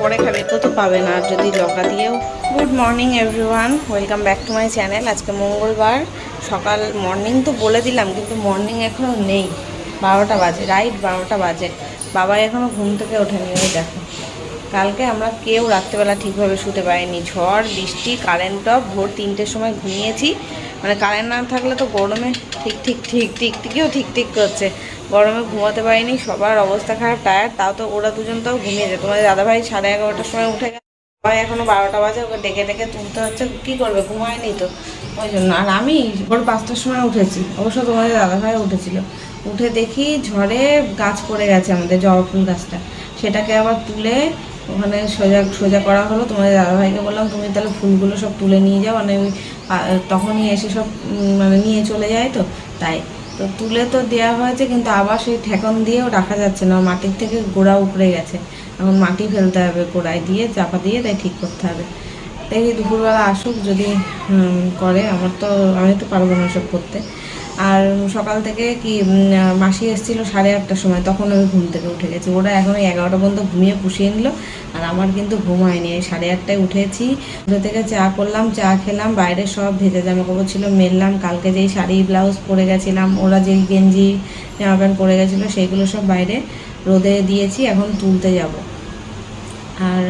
পরে খাবে, তো তো পাবে না। যদি লকা দিয়েও, good morning everyone, welcome back to my channel. আজকে মঙ্গলবার, সকাল মর্নিং তো বলে দিলাম, কিন্তু মর্নিং এখনও নেই। বারোটা বাজে, রাইট বারোটা বাজে। বাবা এখনও ঘুম থেকে ওঠেনি, ওই দেখো। কালকে আমরা কেউ রাত্রেবেলা ঠিকভাবে শুতে পারিনি। ঝড়, বৃষ্টি কারেন্ট অফ ভোর তিনটের সময় ঘুমিয়েছি। মানে কারেন্ট না থাকলে তো গরমে ঠিক ঠিক ঠিক ঠিক ঠিকও ঠিক ঠিক করছে। গরমে ঘুমাতে পারিনি, সবার অবস্থা খারাপ টায়ার তাও তো ওরা দুজন তাও ঘুমিয়েছে। তোমাদের দাদাভাই সাড়ে এগারোটার সময় উঠে গেছে। সবাই এখনও বারোটা বাজে, ওকে ডেকে ডেকে তুলতে হচ্ছে। কী করবে? ঘুমায়নি তো। ওই জন্য। আর আমি ভোর পাঁচটার সময় উঠেছি। অবশ্য তোমাদের দাদাভাই উঠেছিল। উঠে দেখি ঝড়ে গাছ পড়ে গেছে আমাদের জবা ফুল গাছটা। সেটাকে আবার তুলে ওখানে সোজা সোজা করা হলো। তোমাদের দাদাভাইকে বললাম, তুমি তাহলে ফুলগুলো সব তুলে নিয়ে যাও। মানে ওই তখনই এসে সব মানে নিয়ে চলে যায় তো, তাই। তো তুলে তো দেওয়া হয়েছে, কিন্তু আবার সেই ঠেকন দিয়েও রাখা যাচ্ছে না। মাটির থেকে গোড়া উপড়ে গেছে। এখন মাটি ফেলতে হবে, গোড়ায় দিয়ে চাপা দিয়ে তাই ঠিক করতে হবে। দেখি দুপুরবেলা আসুক, যদি করে। আমার তো, আমি তো পারব না সব করতে। আর সকাল থেকে কি মাসি এসেছিল সাড়ে আটটার সময়, তখন আমি ঘুম থেকে উঠে গেছি। ওরা এখন ওই এগারোটা পর্যন্ত ঘুমিয়ে পুষিয়ে নিল, আর আমার কিন্তু ঘুম হয়নি। এই সাড়ে আটটায় উঠেছি উঠে থেকে চা করলাম, চা খেলাম, বাইরে সব ভেজা জামা কাপড় ছিল, মেললাম, কালকে যেই শাড়ি, ব্লাউজ পরে গেছিলাম, ওরা যেই গেঞ্জি, জামা প্যান্ট পরে গেছিল, সেইগুলো সব বাইরে রোদে দিয়েছি, এখন তুলতে যাব। আর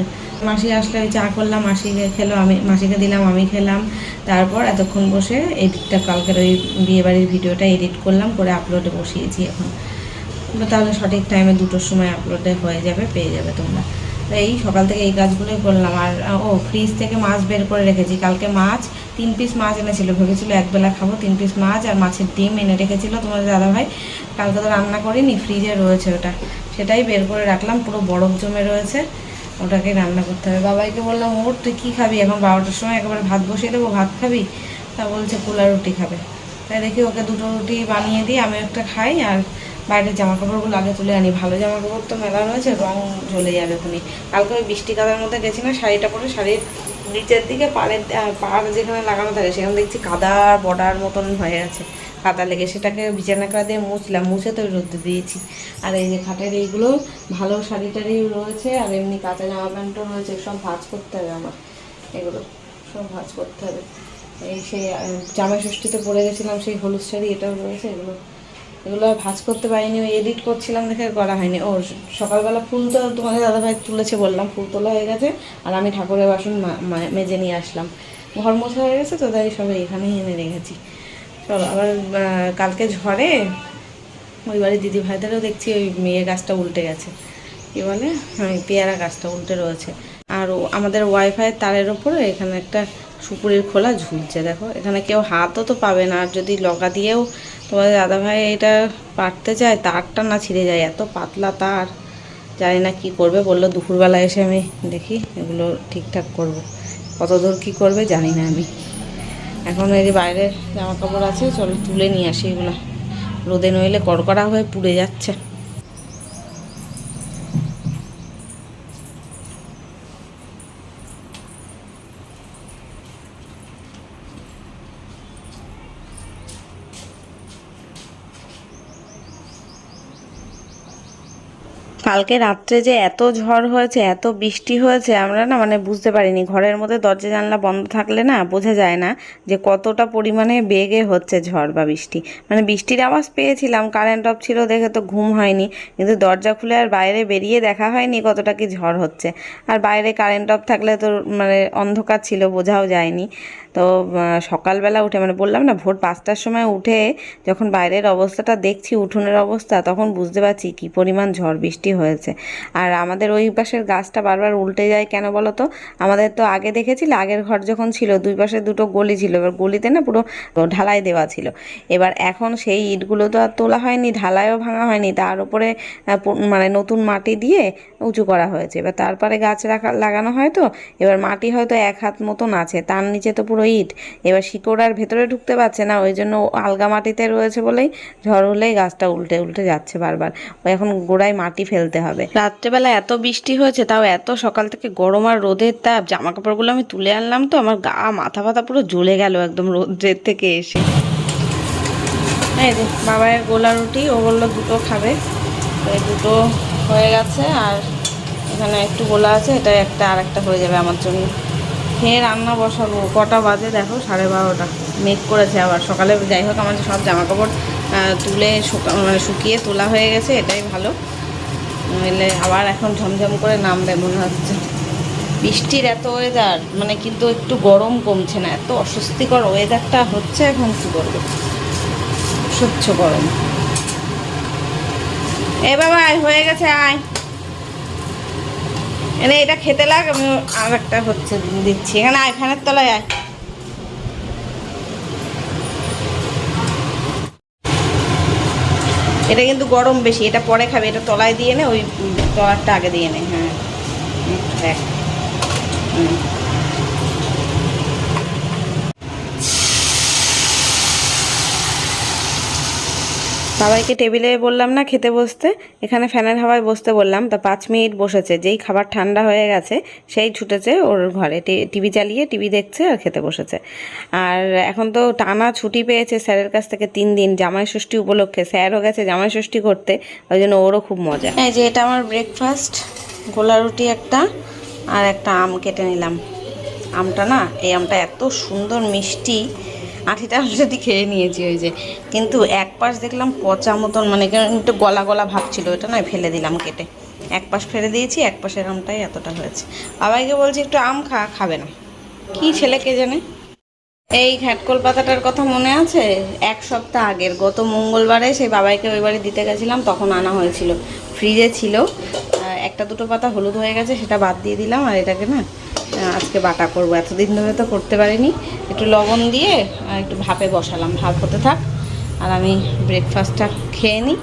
মাসি আসলে চা করলাম, মাসিকে খেলো, আমি, মাসিকে দিলাম, আমি খেলাম। তারপর এতক্ষণ বসে এডিটটা কালকের ওই বিয়েবাড়ির ভিডিওটা এডিট করলাম, করে আপলোডে বসিয়েছি এখন। তাহলে সঠিক টাইমে দুটোর সময় আপলোডে হয়ে যাবে, পেয়ে যাবে তোমরা। এই সকাল থেকে এই কাজগুলোই করলাম। আর, ও ফ্রিজ থেকে মাছ বের করে রেখেছি। কালকে মাছ, তিন পিস মাছ এনেছিল। ভেবেছিল একবেলা খাব, তিন পিস মাছ আর মাছের ডিম এনে রেখেছিল তোমাদের দাদাভাই। কালকে তো রান্না করিনি ফ্রিজে রয়েছে ওটা। সেটাই বের করে রাখলাম, পুরো বরফ জমে রয়েছে। ওটাকে রান্না করতে হবে। বাবাইকে বললাম, ওর তুই কী খাবি? এখন বারোটার সময় একেবারে ভাত বসিয়ে দেবো, ভাত খাবি? তা বলছে, পোলা রুটি খাবে। তাই দেখি ওকে দুটো রুটি বানিয়ে দিই আমি একটা খাই আর বাইরের জামা কাপড়গুলো আগে তুলে আনি। ভালো জামা কাপড় তো মেলা রয়েছে, রং জ্বলে যাবে খুনি। কালকে ওই বৃষ্টি কাদার মধ্যে গেছি না শাড়িটা পরে শাড়ির নিচের দিকে পাড়ের পাড় যেখানে লাগানো থাকে, সেখানে দেখছি কাদা বর্ডার মতন হয়ে গেছে কাদা লেগে, সেটাকে বিছানা কাদা দিয়ে মুছলাম, মুছে তো রোদে দিয়েছি। আর এই যে খাটের এইগুলো, ভালো শাড়ি টাড়ি রয়েছে, আর এমনি কাঁচা জামা প্যান্টও রয়েছে, সব ভাঁজ করতে হবে আমার। এগুলো সব ভাঁজ করতে হবে। এই সেই জামাই ষষ্ঠীতে পরে গেছিলাম, সেই হলুদ শাড়ি, এটাও রয়েছে, এগুলো। এগুলো আর ভাঁজ করতে পারিনি, ওই এডিট করছিলাম দেখে করা হয়নি। ও সকালবেলা ফুল তো তোমাদের দাদাভাই তুলেছে বললাম, ফুল তোলা হয়ে গেছে, আর আমি ঠাকুরের বাসন মেজে নিয়ে আসলাম। ঘর মোছা হয়ে গেছে তো, তাই সবাই এখানেই এনে রেখেছি। চলো, আবার কালকে ঝড়ে ওই বাড়ির দিদি ভাইদেরও দেখছি ওই মেয়ে গাছটা উল্টে গেছে। কি বলে? হ্যাঁ পেয়ারা গাছটা উল্টে রয়েছে। আর আমাদের ওয়াইফাই তারের ওপরে এখানে একটা সুপুরির খোলা ঝুলছে, দেখো। এখানে কেউ হাতও তো পাবে না, আর যদি লগা দিয়েও তোমাদের দাদাভাই এটা পারতে চায় তারটা না ছিঁড়ে যায়, এত পাতলা তার। জানি না কি করবে, বলল দুপুরবেলা এসে আমি দেখি এগুলো ঠিকঠাক করব। কত দূর কী করবে জানি না আমি। এখন এই যে বাইরে জামা কাপড় আছে, চলো তুলে নিয়ে আসি এগুলো। রোদে নইলে কড়কড়া হয়ে পুড়ে যাচ্ছে। কালকে রাত্রে যে এত ঝড় হয়েছে, এত বৃষ্টি হয়েছে, আমরা না মানে বুঝতে পারিনি। ঘরের মধ্যে দরজা জানলা বন্ধ থাকলে না বোঝা যায় না যে কতটা পরিমাণে বেগে হচ্ছে ঝড় বা বৃষ্টি। মানে বৃষ্টির আওয়াজ পেয়েছিলাম কারেন্ট অফ ছিল দেখে তো ঘুম হয়নি, কিন্তু দরজা খুলে আর বাইরে বেরিয়ে দেখা হয়নি কতটা কি ঝড় হচ্ছে। আর বাইরে কারেন্ট অফ থাকলে তো মানে অন্ধকার ছিল, বোঝাও যায়নি। তো সকালবেলা উঠে মানে বললাম না, ভোর পাঁচটার সময় উঠে যখন বাইরের অবস্থাটা দেখছি, উঠোনের অবস্থা, তখন বুঝতে পারছি কি পরিমাণ ঝড় বৃষ্টি হয়েছে। আর আমাদের ওই পাশের গাছটা বারবার উল্টে যায় কেন বলো তো? আমাদের তো আগে দেখেছিলে, আগের ঘর যখন ছিল, দুই পাশে দুটো গলি ছিল, এবার গলিতে না পুরো ঢালাই দেওয়া ছিল। এবার এখন সেই ইটগুলো তো আর তোলা হয়নি, ঢালাইও ভাঙা হয়নি, তার উপরে মানে নতুন মাটি দিয়ে উঁচু করা হয়েছে। এবার তারপরে গাছ রাখা, লাগানো হয় তো, এবার মাটি হয়তো এক হাত মতন আছে, তার নিচে তো পুরো ইট এবার শিকড় আর ভেতরে ঢুকতে পারছে না, ওই জন্য আলগা মাটিতে রয়েছে বলেই ঝড় হলেই গাছটা উল্টে উল্টে যাচ্ছে বারবার। এখন গোড়ায় মাটি ফেলতে হবে। রাত্রেবেলা এত বৃষ্টি হয়েছে, তাও এত সকাল থেকে গরম আর রোদের তাপ জামা কাপড়গুলো আমি তুলে আনলাম তো, আমার গা, মাথা ফাথা পুরো জ্বলে গেল একদম রোদ্রের থেকে এসে। এই যে, বাবায়ের গোলা রুটি, ও বলল দুটো খাবে। দুটো হয়ে গেছে, আর এখানে একটু গোলা আছে এটা একটা আর একটা হয়ে যাবে আমার জন্য। খেয়ে রান্না বসাবো। কটা বাজে দেখো, সাড়ে বারোটা। মেঘ করেছে আবার। সকালে যাই হোক, আমাদের সব জামা কাপড় তুলে মানে শুকিয়ে তোলা হয়ে গেছে, এটাই ভালো। নইলে আবার এখন ঝমঝম করে নামবে মনে হচ্ছে। বৃষ্টির এত ওয়েদার মানে কিন্তু একটু গরম কমছে না। এত অস্বস্তিকর ওয়েদারটা হচ্ছে এখন কী করব? স্বচ্ছ গরম। এ বাবা হয়ে গেছে, আয়। এনে এটা খেতে লাগ, আমি আর একটা হচ্ছে দিচ্ছি। এখানে আয় তলায় আয়। এটা কিন্তু গরম বেশি, এটা পরে খাবে, এটা তলায় দিয়ে নে, ওই তলারটা আগে দিয়ে নে হ্যাঁ। দেখ। বাবাইকে টেবিলে বললাম না খেতে বসতে, এখানে ফ্যানের হাওয়ায় বসতে বললাম, তা পাঁচ মিনিট বসেছে, যেই খাবার ঠান্ডা হয়ে গেছে সেই ছুটেছে ওর ঘরে টিভি চালিয়ে টিভি দেখছে আর খেতে বসেছে। আর এখন তো টানা ছুটি পেয়েছে স্যারের কাছ থেকে তিন দিন জামাই ষষ্ঠী উপলক্ষে, স্যারও গেছে জামাই ষষ্ঠী করতে, ওই জন্য ওরও খুব মজা। এই যে এটা আমার ব্রেকফাস্ট গোলা রুটি একটা আর একটা আম কেটে নিলাম। আমটা না, এই আমটা এত সুন্দর মিষ্টি আঠিটা অলরেডি খেয়ে নিয়েছি ওই যে। কিন্তু এক পাশ দেখলাম পচা মতন মানে একটু গলা গলা ভাব ছিল, ওটা নয়, ফেলে দিলাম কেটে। এক পাশ ফেলে দিয়েছি, এক পাশের আমটাই এতটা হয়েছে। বাবাইকে বলছি, একটু আম খা, খাবে না। কি ছেলে কে জানে? এই ঘ্যাটকল পাতাটার কথা মনে আছে? এক সপ্তাহ আগের, গত মঙ্গলবারে সেই বাবাইকে ওই বাড়ি দিতে গেছিলাম, তখন আনা হয়েছিল। ফ্রিজে ছিল। একটা দুটো পাতা হলুদ হয়ে গেছে, সেটা বাদ দিয়ে দিলাম, আর এটাকে না আজকে বাটা করব। এতদিন ধরে তো করতে পারিনি। একটু লবণ দিয়ে একটু ভাপে বসালাম। ভাপ হতে থাক। আর আমি ব্রেকফাস্টটা খেয়ে নিই।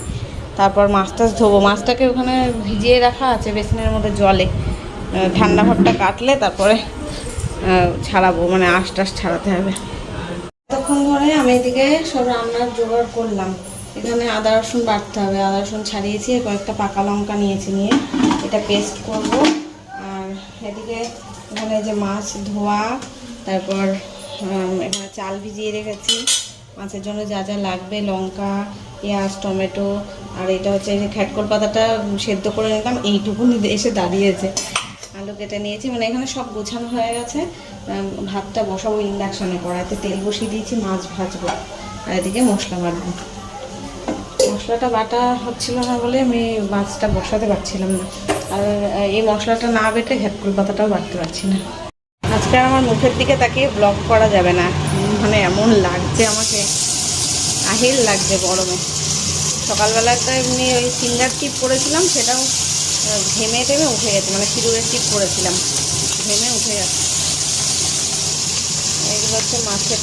তারপর মাছ টাছ ধোবো। মাছটাকে ওখানে ভিজিয়ে রাখা আছে বেসিনের মধ্যে জলে। ঠান্ডা ভাবটা কাটলে তারপরে ছাড়াবো। মানে আশ টাশ ছাড়াতে হবে। তখন ধরে আমি এদিকে সব রান্নার জোগাড় করলাম। এখানে আদা, রসুন বাটতে হবে। আদা, রসুন ছাড়িয়েছি। কয়েকটা পাকা লঙ্কা নিয়েছি নিয়ে। এটা পেস্ট করব। আর এদিকে এখানে যে মাছ ধোয়া, তারপর এখানে চাল ভিজিয়ে রেখেছি। মাছের জন্য যা যা লাগবে, লঙ্কা, পেঁয়াজ, টমেটো, আর এটা হচ্ছে যে খ্যাটকল পাতাটা সেদ্ধ করে নিলাম, এইটুকুনি এসে দাঁড়িয়েছে। আলু কেটে নিয়েছি মানে এখানে সব গোছানো হয়ে গেছে। ভাতটা বসাবো ইন্ডাকশনে কড়াইতে, তেল বসিয়ে দিয়েছি, মাছ ভাজবো। আর এদিকে মশলা বাটবো। মশলাটা বাটা হচ্ছিল না বলে আমি মাছটা বসাতে পারছিলাম না। আর এই মশলাটা না বেটে ঘ্যাটকুল পাতাটাও বাড়তে পারছি না। আজকে আমার মুখের দিকে তাকিয়ে ব্লগ করা যাবে না। মানে এমন লাগছে আমাকে। আহিল লাগছে গরমে। সকালবেলা তো এমনি ওই ফিঙ্গার টিপ করেছিলাম সেটাও ঘেমে টেমে উঠে গেছে মানে সিঁদুরের টিপ করেছিলাম ঘেমে উঠে গেছে। এগুলো হচ্ছে মাছের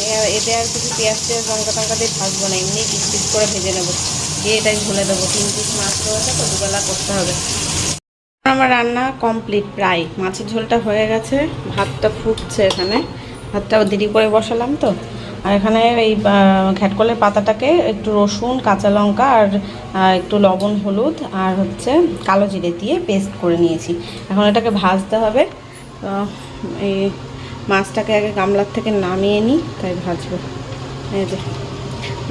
এ- এতে আর কিছু পেঁয়াজ টেয়াজ লঙ্কা টঙ্কা দিয়ে ভাজবো না, এমনি পিস করে ভেজে নেব। দিয়ে এটাই ভুলে দেবো। তিন পিস মাছ রয়েছে তো, দুবেলা করতে হবে। আমার রান্না কমপ্লিট প্রায়। মাছের ঝোলটা হয়ে গেছে, ভাতটা ফুটছে এখানে। ভাতটা দেরি করে বসালাম তো। আর এখানে এই ঘ্যাটকলের পাতাটাকে একটু রসুন, কাঁচা লঙ্কা আর একটু লবণ, হলুদ আর হচ্ছে কালো জিরে দিয়ে পেস্ট করে নিয়েছি। এখন এটাকে ভাজতে হবে। এই মাছটাকে আগে গামলার থেকে নামিয়ে নিই, তাই ভাজবো। এই যে।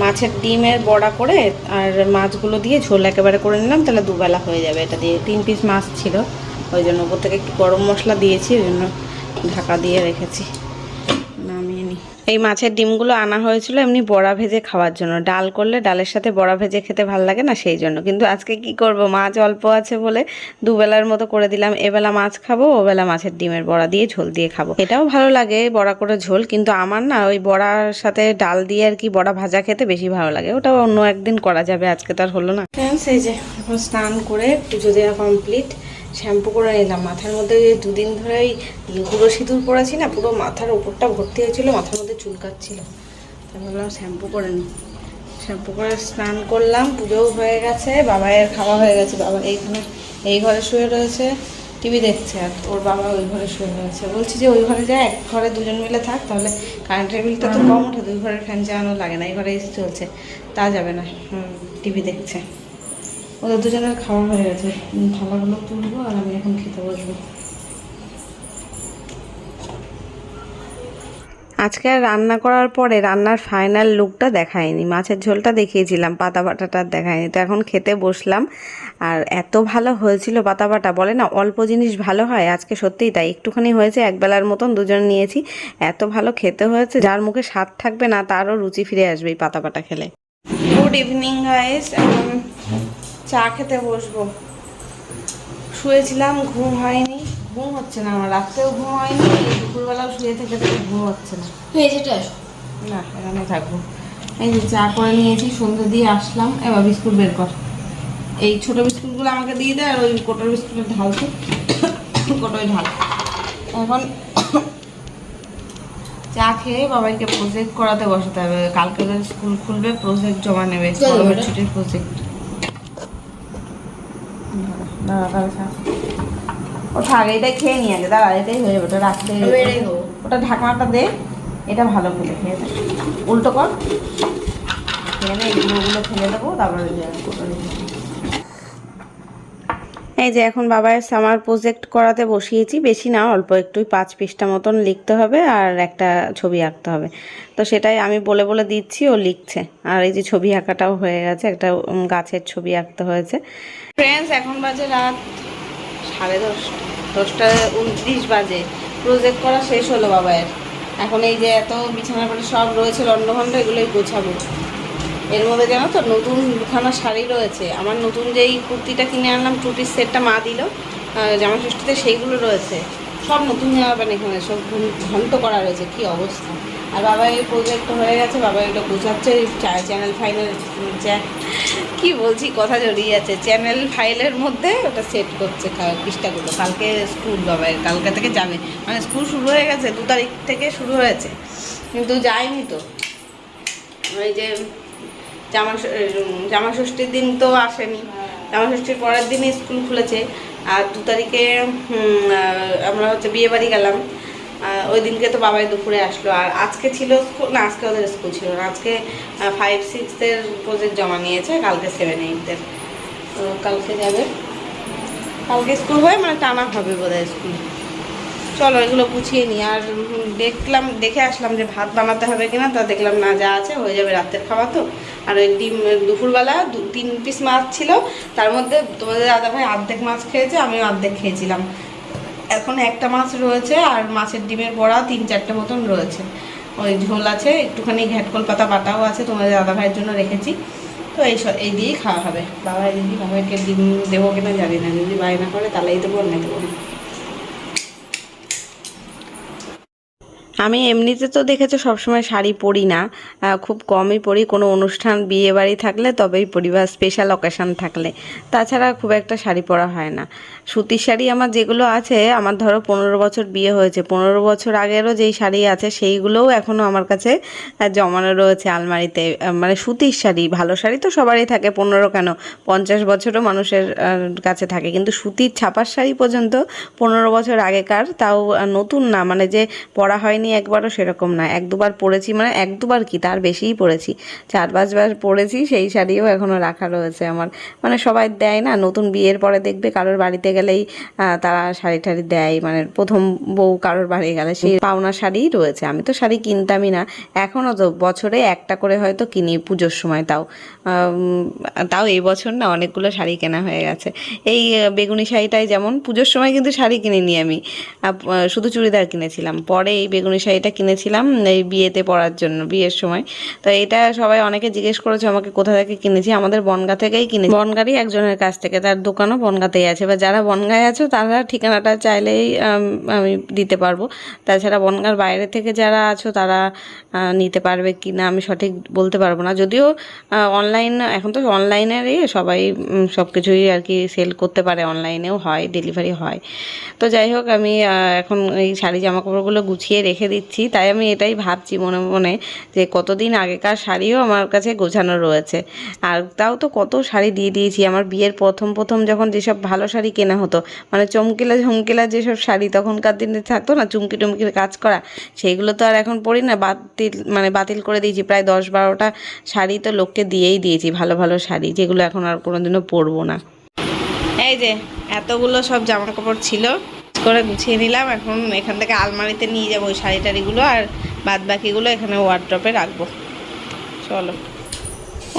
মাছের ডিমের বড়া করে আর মাছগুলো দিয়ে ঝোল একেবারে করে নিলাম, তাহলে দুবেলা হয়ে যাবে। এটা দিয়ে তিন পিস মাছ ছিল, ওই জন্য ওপর থেকে একটু গরম মশলা দিয়েছি, ওই জন্য ঢাকা দিয়ে রেখেছি। এই মাছের ডিমগুলো আনা হয়েছিল এমনি বড়া ভেজে খাওয়ার জন্য। ডাল করলে ডালের সাথে বড়া ভেজে খেতে ভালো লাগে না সেই জন্য। কিন্তু আজকে কি করব? মাছ অল্প আছে বলে দুবেলার মতো করে দিলাম। এবেলা মাছ খাব, ওবেলা মাছের ডিমের বড়া দিয়ে ঝোল দিয়ে খাব। এটাও ভালো লাগে বড়া করে ঝোল, কিন্তু আমার না ওই বড়ার সাথে ডাল দিয়ে আর কি বড়া ভাজা খেতে বেশি ভালো লাগে। ওটাও অন্য একদিন করা যাবে, আজকে তার হলো না। এই যে এখন স্নান করে পুজো দেওয়া কমপ্লিট শ্যাম্পু করে নিলাম। মাথার মধ্যে দুদিন ধরে ওই গুঁড়ো সিঁদুর পরেছি না, পুরো মাথার উপরটা ভর্তি হয়েছিল, মাথার মধ্যে চুলকাচ্ছিল তাই ভাবলাম শ্যাম্পু করে নিই। শ্যাম্পু করে স্নান করলাম, পুজোও হয়ে গেছে বাবাইয়ের খাওয়া হয়ে গেছে। বাবা এইখানে, এই ঘরে শুয়ে রয়েছে, টিভি দেখছে, আর ওর বাবা ওই ঘরে শুয়ে রয়েছে। বলছি যে ওই ঘরে যায় এক ঘরে দুজন মিলে থাক, তাহলে কারেন্টের বিলটা তো কম ওঠে দুই ঘরের ফ্যান চালানো লাগে না, এই ঘরে এসে চলছে, তা যাবে না। হুম, টিভি দেখছে। ওদের দুজনের খাওয়া হয়ে গেছে। থালাগুলো তুলবো আর আমি এখন খেতে বসবো। আজকে আর রান্না করার পরে রান্নার ফাইনাল লুকটা দেখায়নি। মাছের ঝোলটা দেখিয়েছিলাম পাতা বাটাটা দেখায়নি। তো এখন খেতে বসলাম। আর এত ভালো হয়েছিল পাতা বাটা বলে না অল্প জিনিস ভালো হয় আজকে সত্যিই তাই। একটুখানি হয়েছে একবেলার মতন দুজন নিয়েছি। এত ভালো খেতে হয়েছে যার মুখে স্বাদ থাকবে না তারও রুচি ফিরে আসবে এই পাতা বাটা খেলে। গুড ইভিনিং গাইস চা খেতে বসবো। শুয়েছিলাম ঘুম হয়নি। ঘুম হচ্ছে না আমার রাত্রেও ঘুম হয়নি দুপুরবেলাও শুয়ে থেকে থেকে ঘুম হচ্ছে না। ভেজেটা আসো না এখানে থাকব। এই যে চা করে নিয়েছি সন্ধ্যে দিয়ে আসলাম। এবার বিস্কুট বের কর। এই ছোট বিস্কুটগুলো আমাকে দিয়ে দেয় আর ওই কোটোর বিস্কুটের ঢাল তো কোটোয় ঢাল। এখন চা খেয়ে বাবাইকে প্রজেক্ট করাতে বসাতে হবে। কালকে স্কুল খুলবে প্রজেক্ট জমা নেবে ছুটির প্রজেক্ট দাঁড়া দাঁড়া থাক। ও থাক এটাই খেয়ে নিয়ে আগে দাঁড়া এটাই হয়ে যাবে ওটা রাখতে। ওটা ঢাকনাটা দে এটা ভালো করে খেয়ে দে উল্টো কর খেয়ে নে এগুলো ফেলে দেবো তারপরে এই যে এখন বাবার সামার প্রজেক্ট করাতে বসিয়েছি, বেশি না, অল্প একটুই পাঁচ পৃষ্ঠা মতন লিখতে হবে আর একটা ছবি আঁকতে হবে। তো সেটাই আমি বলে বলে দিচ্ছি, ও লিখছে। আর এই যে ছবি আঁকাটাও হয়ে গেছে, একটা গাছের ছবি আঁকতে হয়েছে। ফ্রেন্ডস এখন বাজে রাত সাড়ে দশটা দশটা উনত্রিশ বাজে। প্রজেক্ট করা শেষ হলো বাবায়ের। এখন এই যে এত বিছানার পরে সব রয়েছে লন্ডভন্ড এগুলোই গোছাবো। এর মধ্যে জানো তো নতুন দুখানা শাড়ি রয়েছে। আমার নতুন যেই কুর্তিটা কিনে আনলাম, টুটির সেটটা মা দিল জামা ষষ্ঠীতে সেইগুলো রয়েছে। সব নতুন জামা প্যান্ট এখানে, সব ঘন্ট করা রয়েছে, কি অবস্থা? আর বাবা এই প্রজেক্ট হয়ে গেছে, বাবা এটা বোঝাচ্ছে চ্যানেল ফাইলের কি বলছি, কথা জড়িয়ে যাচ্ছে চ্যানেল ফাইলের মধ্যে ওটা সেট করছে পৃষ্ঠাগুলো। কালকে স্কুল বাবাইয়ের কালকে থেকে যাবে। মানে স্কুল শুরু হয়ে গেছে, দু তারিখ থেকে শুরু হয়েছে। কিন্তু যায়নি তো। ওই যে জামা জামা ষষ্ঠীর দিন তো আসেনি। জামা ষষ্ঠীর পরের দিনই স্কুল খুলেছে। আর দু তারিখে আমরা হচ্ছে বিয়ে বাড়ি গেলাম। ওই দিনকে তো বাবাই দুপুরে আসলো। আর আজকে ছিল স্কুল না আজকে ওদের স্কুল ছিল না। আজকে ফাইভ সিক্সের প্রজেক্ট জমা নিয়েছে কালকে সেভেন এইটদের তো কালকে যাবে। কালকে স্কুল হয়ে মানে টানা হবে বোধহয় স্কুল। চলো এগুলো গুছিয়ে নিই আর দেখলাম, দেখে আসলাম যে ভাত বানাতে হবে কিনা, তা দেখলাম না, যা আছে, হয়ে যাবে রাতের খাওয়া তো। আর ওই ডিম, দুপুরবেলা দু- তিন পিস মাছ ছিল। তার মধ্যে তোমাদের দাদা ভাই অর্ধেক মাছ খেয়েছে, আমিও অর্ধেক খেয়েছিলাম। এখন একটা মাছ রয়েছে, আর মাছের ডিমের বড়া তিন চারটে মতন রয়েছে। ওই ঝোল আছে, একটুখানি ঘ্যাটকল পাতা বাটাও আছে, তোমাদের দাদা ভাইয়ের জন্য রেখেছি। তো এই এই দিয়েই খাওয়া হবে। বাবা যদি বাবাকে ডিম দেবো কিনা জানি না, যদি বায়না করে তাহলেই দেবো না দেবো। না আমি এমনিতে তো দেখেছ সবসময় শাড়ি পরি না। খুব কমই পরি। কোনো অনুষ্ঠান বিয়ে বাড়ি থাকলে তবেই পরি বা স্পেশাল অকেশান থাকলে। তাছাড়া খুব একটা শাড়ি পরা হয় না। সুতির শাড়ি আমার যেগুলো আছে, আমার ধরো পনেরো বছর বিয়ে হয়েছে। পনেরো বছর আগেরও যেই শাড়ি আছে, সেইগুলোও এখনও আমার কাছে জমানো রয়েছে আলমারিতে। মানে সুতির শাড়ি, ভালো শাড়ি তো সবারই থাকে। পনেরো কেন? পঞ্চাশ বছরও মানুষের কাছে থাকে। কিন্তু সুতির ছাপার শাড়ি পর্যন্ত পনেরো বছর আগেকার, তাও নতুন না। মানে যে পরা হয়নি একবারও সেরকম না। এক দুবার পরেছি মানে এক দুবার কি, তার বেশিই পরেছি চার পাঁচবার পরেছি সেই শাড়িও এখনও রাখা রয়েছে আমার। মানে সবাই দেয় না, নতুন বিয়ের পরে দেখবে কারোর বাড়িতে গেলেই তারা শাড়ি টাড়ি দেয়। মানে প্রথম বউ কারোর বাড়ি গেলে সেই পাওনা শাড়িই রয়েছে। আমি তো শাড়ি কিনতামই না। এখনও তো বছরে একটা করে হয়তো কিনি পুজোর সময় তাও। তাও এই বছর না অনেকগুলো শাড়ি কেনা হয়ে গেছে। এই বেগুনি শাড়িটাই যেমন, পুজোর সময় কিন্তু শাড়ি কিনিনি আমি। শুধু চুড়িদার কিনেছিলাম। পরে এই বেগুনি শাড়িটা কিনেছিলাম এই বিয়েতে পরার জন্য, বিয়ের সময়। তো এটা সবাই অনেকে জিজ্ঞেস করেছে, আমাকে কোথা থেকে কিনেছি? আমাদের বনগা থেকেই কিনেছি। বনগারই একজনের কাছ থেকে, তার দোকানও বনগাতেই আছে। বা যারা বনগায় আছো, তারা ঠিকানাটা চাইলেই, আমি দিতে পারব। তাছাড়া বনগার বাইরে থেকে যারা আছো, তারা নিতে পারবে কি না আমি সঠিক বলতে পারব না। যদিও অনলাইন, এখন তো অনলাইনেরই সবাই সব কিছুই আর কি সেল করতে পারে। অনলাইনেও হয়, ডেলিভারি হয়। তো যাই হোক, আমি এখন এই শাড়ি জামা কাপড়গুলো গুছিয়ে রেখে দিচ্ছি, তাই আমি এটাই ভাবছি মনে মনে যে কতদিন আগেকার শাড়িও আমার কাছে গোছানো রয়েছে। আর তাও তো কত শাড়ি দিয়ে দিয়েছি, আমার বিয়ের প্রথম প্রথম যখন যেসব ভালো শাড়ি কেনা হতো মানে চমকিলা ঝমকিলা যেসব শাড়ি তখনকার দিনে থাকতো না, চুমকি টুমকির কাজ করা সেইগুলো তো আর এখন পরি না, বাতিল মানে বাতিল করে দিয়েছি, প্রায় দশ বারোটা শাড়ি তো লোককে দিয়েই দিয়েছি ভালো ভালো শাড়ি, যেগুলো এখন আর কোনোদিনও পরবো না। এই যে এতগুলো সব জামা কাপড় ছিল করে গুছিয়ে নিলাম। এখন এখান থেকে আলমারিতে নিয়ে যাব ওই শাড়ি টাড়িগুলো আর বাদ বাকিগুলো এখানে ওয়ার্ড্রপে রাখব। চলো।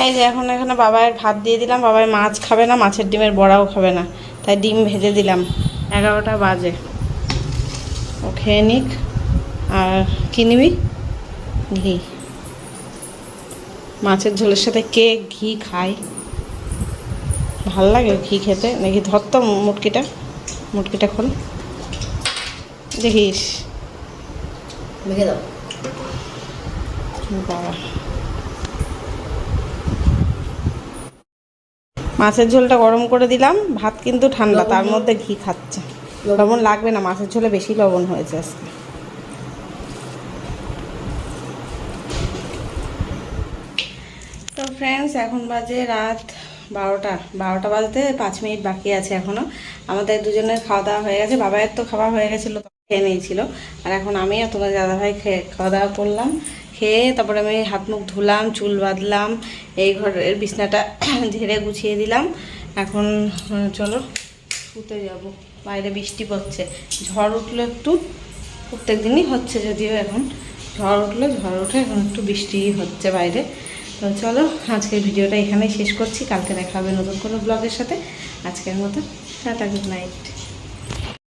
এই যে এখন এখানে বাবায়ের ভাত দিয়ে দিলাম। বাবাই মাছ খাবে না, মাছের ডিমের বড়াও খাবে না। তাই ডিম ভেজে দিলাম। এগারোটা বাজে। ও খেয়ে নিক। আর কি নিবি? ঘি। মাছের ঝোলের সাথে কে ঘি খায়? ভালো লাগে ঘি খেতে? নাকি ধরতো মুটকিটা। মুটকিটা খোল। দেখিস। মেখে দাও। বাবা। মাছের ঝোলটা গরম করে দিলাম। ভাত কিন্তু ঠান্ডা তার মধ্যে ঘি খাচ্ছে। লবণ। লাগবে না মাছের ঝোলে বেশি লবণ হয়েছে আজকে। তো ফ্রেন্ডস এখন বাজে রাত বারোটা। বারোটা বাজতে পাঁচ মিনিট বাকি আছে এখনও আমাদের দুজনের খাওয়া দাওয়া হয়ে গেছে। বাবায়ের তো খাওয়া হয়ে গেছিল। খেয়ে নিয়েছিল। আর এখন আমি আর তোমার দাদাভাই খেয়ে খাওয়া দাওয়া করলাম। খেয়ে তারপরে আমি হাত মুখ ধুলাম, চুল বাঁধলাম, এই ঘরের বিছনাটা ঝেড়ে গুছিয়ে দিলাম। এখন চলো, শুতে যাব। বাইরে বৃষ্টি পড়ছে। ঝড় উঠল একটু প্রত্যেক দিনই হচ্ছে যদিও এখন। ঝড় উঠল, ঝড় উঠে এখন একটু বৃষ্টি হচ্ছে বাইরে। তো চলো, আজকের ভিডিওটা এখানেই শেষ করছি। কালকে দেখা হবে নতুন কোনো ব্লগের সাথে। আজকের মতো, টাটা গুড নাইট